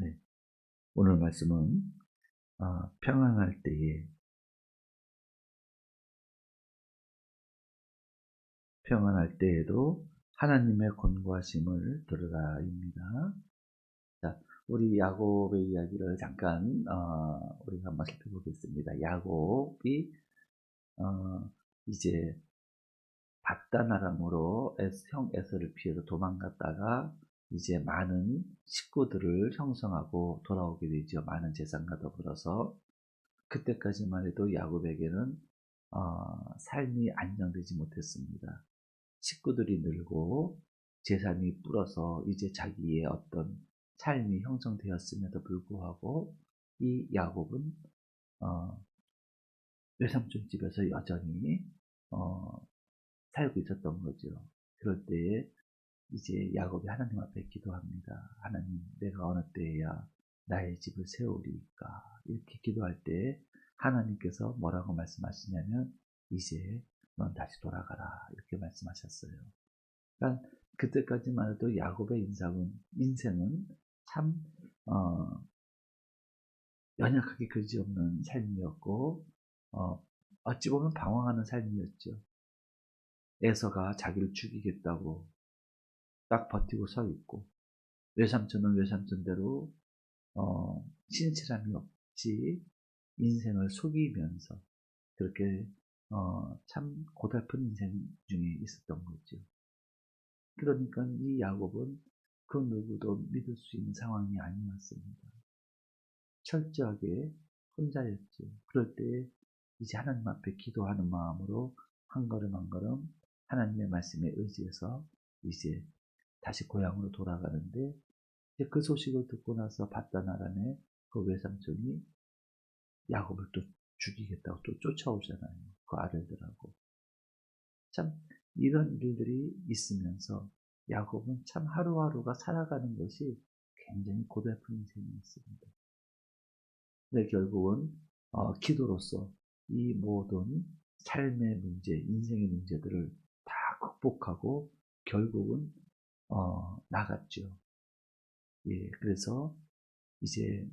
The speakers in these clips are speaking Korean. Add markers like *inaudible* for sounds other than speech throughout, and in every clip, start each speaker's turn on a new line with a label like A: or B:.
A: 네. 오늘 말씀은 어, 평안할 때에 평안할 때에도 하나님의 권고하심을 들으라입니다. 자, 우리 야곱의 이야기를 잠깐 어, 우리가 한번 살펴보겠습니다. 야곱이 어, 이제 바다나람으로 형 에서를 피해서 도망갔다가 이제 많은 식구들을 형성하고 돌아오게 되죠. 많은 재산과 더불어서 그때까지만 해도 야곱에게는 어, 삶이 안정되지 못했습니다. 식구들이 늘고 재산이 불어서 이제 자기의 어떤 삶이 형성되었음에도 불구하고 이 야곱은 어, 외삼촌 집에서 여전히 어, 살고 있었던 거죠. 그럴 때에 이제 야곱이 하나님 앞에 기도합니다. 하나님, 내가 어느 때에야 나의 집을 세우리까? 이렇게 기도할 때 하나님께서 뭐라고 말씀하시냐면 이제 넌 다시 돌아가라 이렇게 말씀하셨어요. 그러니까 그때까지만 해도 야곱의 인생은 인생은 참 어, 연약하게 그지없는 삶이었고 어, 어찌 보면 방황하는 삶이었죠. 에서가 자기를 죽이겠다고 딱 버티고 서 있고 외삼촌은 외삼촌대로 어, 신실함이 없지 인생을 속이면서 그렇게 어, 참 고달픈 인생 중에 있었던 거죠. 그러니까 이 야곱은 그 누구도 믿을 수 있는 상황이 아니었습니다. 철저하게 혼자였죠. 그럴 때 이제 하나님 앞에 기도하는 마음으로 한 걸음 한 걸음 하나님의 말씀에 의지해서 이제 다시 고향으로 돌아가는데 그 소식을 듣고 나서 바다나라네 그 외삼촌이 야곱을 또 죽이겠다고 또 쫓아오잖아요. 그 아들들하고. 참 이런 일들이 있으면서 야곱은 참 하루하루가 살아가는 것이 굉장히 고달픈 인생이었습니다. 근데 결국은 어, 기도로서 이 모든 삶의 문제, 인생의 문제들을 다 극복하고 결국은 어, 나갔죠. 예, 그래서 이제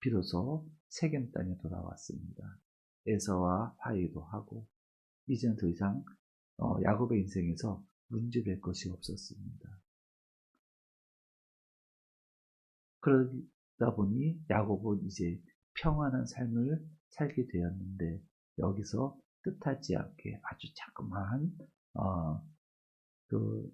A: 비로소 세겜 땅에 돌아왔습니다. 에서와 화해도 하고 이제는 더 이상 어, 야곱의 인생에서 문제될 것이 없었습니다. 그러다 보니 야곱은 이제 평안한 삶을 살게 되었는데 여기서 뜻하지 않게 아주 자그마한 어, 그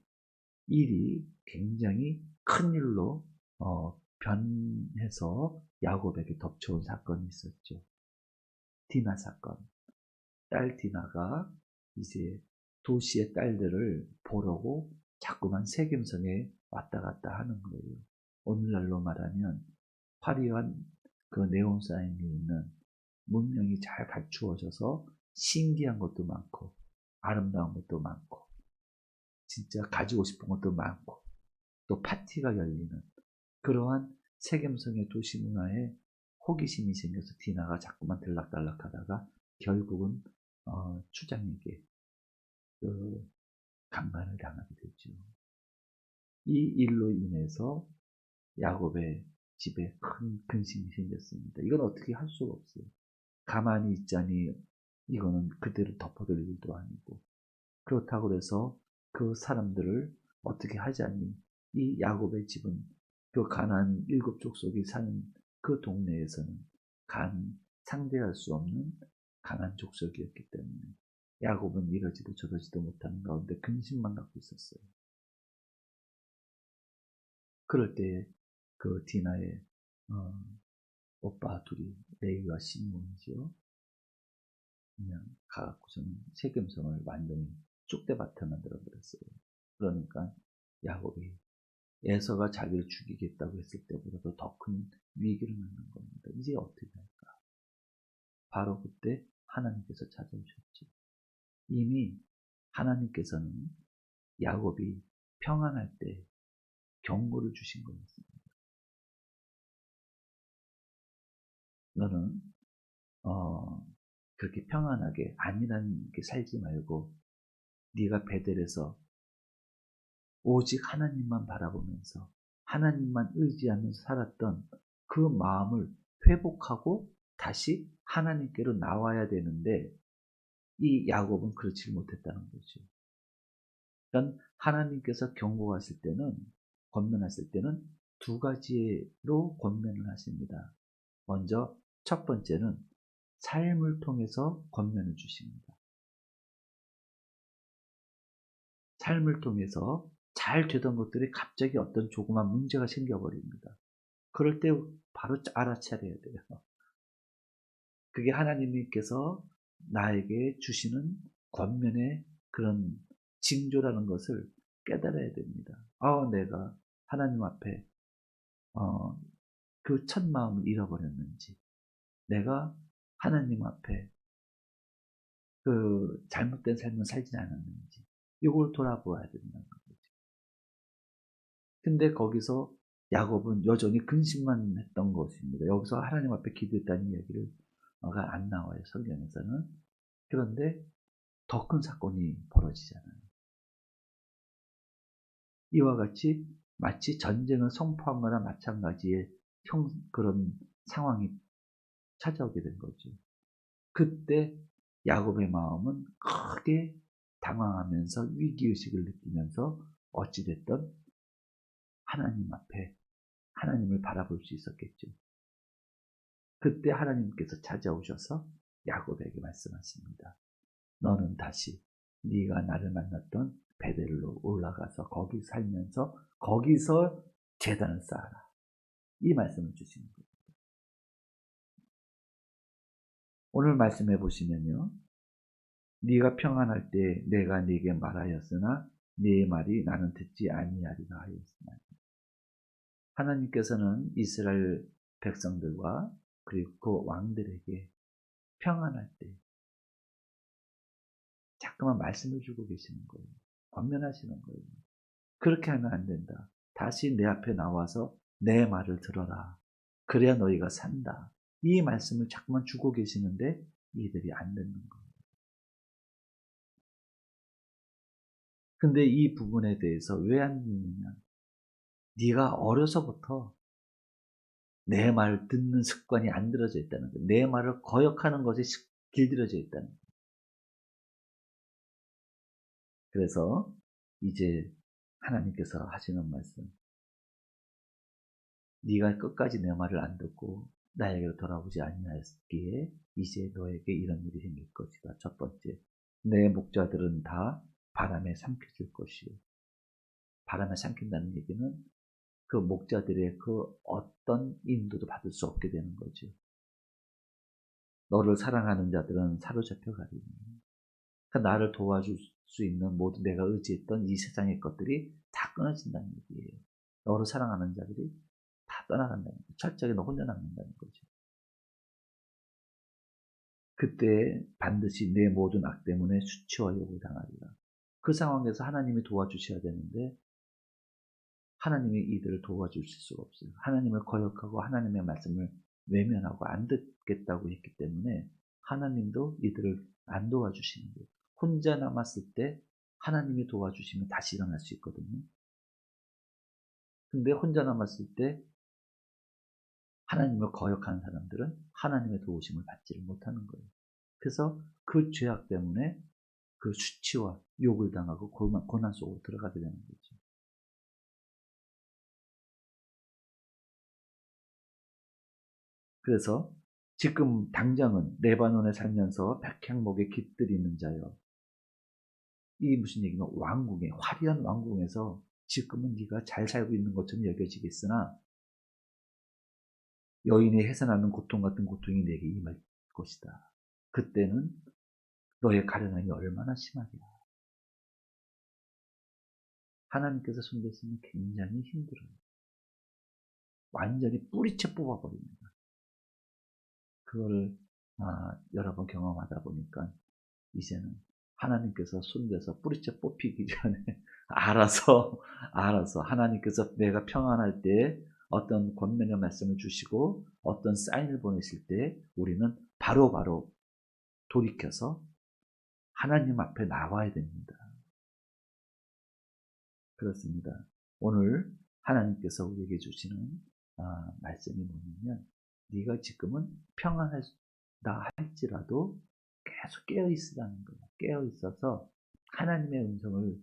A: 일이 굉장히 큰 일로 어, 변해서 야곱에게 덮쳐온 사건이 있었죠. 디나 사건. 딸 디나가 이제 도시의 딸들을 보려고 자꾸만 세겜성에 왔다 갔다 하는 거예요. 오늘날로 말하면 화려한 그 네온 사인이 있는 문명이 잘 갖추어져서 신기한 것도 많고 아름다운 것도 많고 진짜 가지고 싶은 것도 많고 또 파티가 열리는 그러한 세겜성의 도시 문화에 호기심이 생겨서 디나가 자꾸만 들락달락 하다가 결국은 어, 추장에게 그 강간을 당하게 되죠. 이 일로 인해서 야곱의 집에 큰 근심이 생겼습니다. 이건 어떻게 할 수가 없어요. 가만히 있자니 이거는 그대로 덮어둘 일도 아니고 그렇다고 해서 그 사람들을 어떻게 하자니 이 야곱의 집은 그 가난 일곱 족속이 사는 그 동네에서는 간 상대할 수 없는 강한 족속이었기 때문에 야곱은 이러지도 저러지도 못하는 가운데 근심만 갖고 있었어요. 그럴 때 그 디나의 어, 오빠 둘이 레이와 시몬이죠. 그냥 가갖고서는 세겜성을 완전히 쑥대밭에 만들어 버렸어요. 그러니까 야곱이 에서가 자기를 죽이겠다고 했을 때보다도 더 큰 위기를 맞는 겁니다. 이제 어떻게 할까? 바로 그때 하나님께서 찾아오셨죠. 이미 하나님께서는 야곱이 평안할 때 경고를 주신 거였습니다. 너는 어, 그렇게 평안하게 아니라는 게 살지 말고 네가 베델에서 오직 하나님만 바라보면서 하나님만 의지하면서 살았던 그 마음을 회복하고 다시 하나님께로 나와야 되는데 이 야곱은 그렇지 못했다는 거죠. 그러니까 하나님께서 경고하실 때는 권면하실 때는 두 가지로 권면을 하십니다. 먼저 첫 번째는 삶을 통해서 권면을 주십니다. 삶을 통해서 잘 되던 것들이 갑자기 어떤 조그만 문제가 생겨버립니다. 그럴 때 바로 알아차려야 돼요. *laughs* 그게 하나님께서 나에게 주시는 권면의 그런 징조라는 것을 깨달아야 됩니다. 아, 내가 하나님 앞에 어, 그 첫 마음을 잃어버렸는지, 내가 하나님 앞에 그 잘못된 삶을 살지 않았는지, 이걸 돌아보아야 된다는 거죠. 근데 거기서 야곱은 여전히 근심만 했던 것입니다. 여기서 하나님 앞에 기도했다는 이야기를 안 나와요, 성경에서는. 그런데 더 큰 사건이 벌어지잖아요. 이와 같이 마치 전쟁을 선포한 거나 마찬가지의 형, 그런 상황이 찾아오게 된 거죠. 그때 야곱의 마음은 크게 당황하면서 위기의식을 느끼면서 어찌됐든 하나님 앞에 하나님을 바라볼 수 있었겠죠. 그때 하나님께서 찾아오셔서 야곱에게 말씀하십니다. 너는 다시 네가 나를 만났던 베델로 올라가서 거기 살면서 거기서 재단을 쌓아라. 이 말씀을 주시는 겁니다. 오늘 말씀해 보시면요. 네가 평안할 때 내가 네게 말하였으나 네 말이 나는 듣지 아니하리라 하였으나 하나님께서는 이스라엘 백성들과 그리고 그 왕들에게 평안할 때 자꾸만 말씀을 주고 계시는 거예요. 권면하시는 거예요. 그렇게 하면 안 된다. 다시 내 앞에 나와서 내 말을 들어라. 그래야 너희가 산다. 이 말씀을 자꾸만 주고 계시는데 이들이 안 듣는 거예요. 근데 이 부분에 대해서 왜안 듣느냐? 네가 어려서부터 내말 듣는 습관이 안 들어져 있다는 거예요. 내 말을 거역하는 것이 길들여져 있다는 거예요. 그래서 이제 하나님께서 하시는 말씀. 네가 끝까지 내 말을 안 듣고 나에게로 돌아오지 아니하였기에 이제 너에게 이런 일이 생길 것이다. 첫 번째, 내 목자들은 다 바람에 삼켜질 것이요. 바람에 삼킨다는 얘기는 그 목자들의 그 어떤 인도도 받을 수 없게 되는 거죠. 너를 사랑하는 자들은 사로잡혀 가리니. 그러니까 나를 도와줄 수 있는 모든 내가 의지했던 이 세상의 것들이 다 끊어진다는 얘기예요. 너를 사랑하는 자들이 다 떠나간다는 거예요. 철저하게 너 혼자 남는다는 거죠. 그때 반드시 내 모든 악 때문에 수치와 욕을 당하리라. 그 상황에서 하나님이 도와주셔야 되는데 하나님이 이들을 도와주실 수가 없어요. 하나님을 거역하고 하나님의 말씀을 외면하고 안 듣겠다고 했기 때문에 하나님도 이들을 안 도와주시는 거예요. 혼자 남았을 때 하나님이 도와주시면 다시 일어날 수 있거든요. 근데 혼자 남았을 때 하나님을 거역하는 사람들은 하나님의 도우심을 받지를 못하는 거예요. 그래서 그 죄악 때문에 그 수치와 욕을 당하고 고난 속으로 들어가게 되는 거죠. 그래서 지금 당장은 레바논에 살면서 백향목에 깃들이는 자여 이 무슨 얘기냐면 왕궁에 화려한 왕궁에서 지금은 네가 잘 살고 있는 것처럼 여겨지겠으나 여인이 해산하는 고통 같은 고통이 내게 임할 것이다. 그때는 너의 가련함이 얼마나 심하냐. 하나님께서 손댔으면 굉장히 힘들어요. 완전히 뿌리채 뽑아버립니다. 그걸 아, 여러 번 경험하다 보니까 이제는 하나님께서 손대서 뿌리채 뽑히기 전에 *laughs* 알아서 알아서 하나님께서 내가 평안할 때 어떤 권면의 말씀을 주시고 어떤 사인을 보내실 때 우리는 바로바로 바로 돌이켜서 하나님 앞에 나와야 됩니다. 그렇습니다. 오늘 하나님께서 우리에게 주시는 아, 말씀이 뭐냐면 네가 지금은 평안하다 할지라도 계속 깨어 있으라는 거예요. 깨어 있어서 하나님의 음성을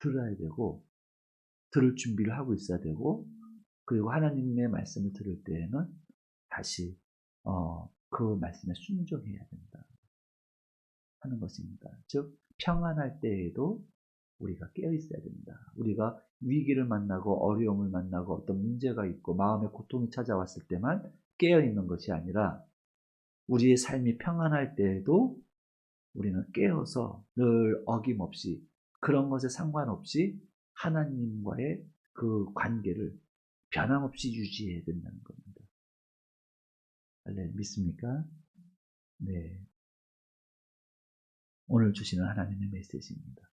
A: 들어야 되고 들을 준비를 하고 있어야 되고 그리고 하나님의 말씀을 들을 때에는 다시 어, 그 말씀에 순종해야 된다 하는 것입니다. 즉 평안할 때에도 우리가 깨어 있어야 된다. 우리가 위기를 만나고 어려움을 만나고 어떤 문제가 있고 마음의 고통이 찾아왔을 때만 깨어 있는 것이 아니라 우리의 삶이 평안할 때에도 우리는 깨어서 늘 어김없이 그런 것에 상관없이 하나님과의 그 관계를 변함없이 유지해야 된다는 겁니다. 할렐 믿습니까? 네. 오늘 주시는 하나님의 메시지입니다.